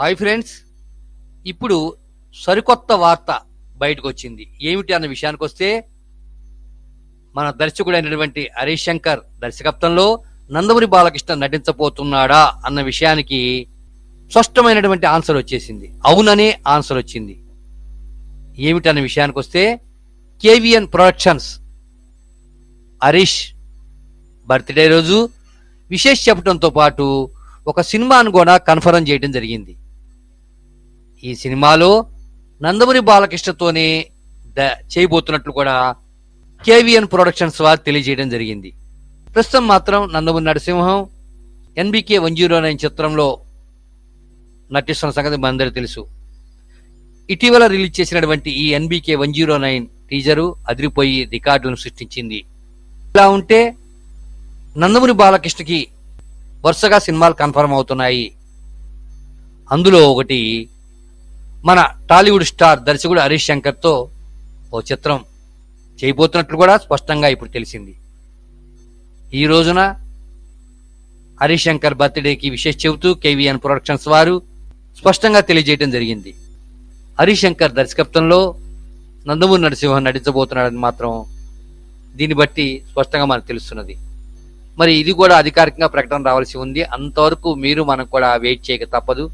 Hi friends. ఇప్పుడు సరికొత్త వార్త బయటకు వచ్చింది ఏమిటి అన్న విషయానికి వస్తే మన దర్శకుడైనటువంటి హరీష్ శంకర్ దర్శకత్వంలో నందమూరి బాలకృష్ణ నటించబోతున్నాడా అన్న విషయానికి స్పష్టమైనటువంటి ఆన్సర్ వచ్చేసింది. అవుననే ఆన్సర్ వచ్చింది. ఏమిటన్న విషయానికి వస్తే కేవిఎన్ ప్రొడక్షన్స్ హరీష్ బర్త్డే రోజు విశేష చెప్పడంతో పాటు ఒక సినిమాను కూడా కన్ఫర్మ్ చేయడం జరిగింది. ఈ సినిమాలో నందమూరి బాలకృష్ణతోనే ద- చేయబోతున్నట్లు కూడా కేవీఎన్ ప్రొడక్షన్స్ వారు తెలియజేయడం జరిగింది. ప్రస్తుతం మాత్రం Nandamuri Narasimham NBK one zero nine చిత్రంలో నటిస్తున్న సంగతి మనందరూ తెలుసు. ఇటీవల రిలీజ్ చేసినటువంటి ఈ NBK one zero nine teaser అదిరిపోయి రికార్డులను సృష్టించింది. ఇలా ఉంటే నందమూరి బాలకృష్ణకి వరుసగా సినిమాలు కన్ఫర్మ్ అవుతున్నాయి. అందులో ఒకటి మన టాలీవుడ్ స్టార్ దర్శకుడు హరీష్ శంకర్తో ఓ చిత్రం చేయబోతున్నట్లు కూడా స్పష్టంగా ఇప్పుడు తెలిసింది. ఈ రోజున హరీష్ శంకర్ బర్త్డేకి విశేష చెబుతూ కేవీఎన్ ప్రొడక్షన్స్ వారు స్పష్టంగా తెలియజేయడం జరిగింది. హరీష్ శంకర్ దర్శకత్వంలో నందమూరి నరసింహన్ నటించబోతున్నాడని మాత్రం దీన్ని బట్టి స్పష్టంగా మనకు తెలుస్తున్నది. మరి ఇది కూడా అధికారికంగా ప్రకటన రావాల్సి ఉంది. అంతవరకు మీరు మనం కూడా వెయిట్ చేయక తప్పదు.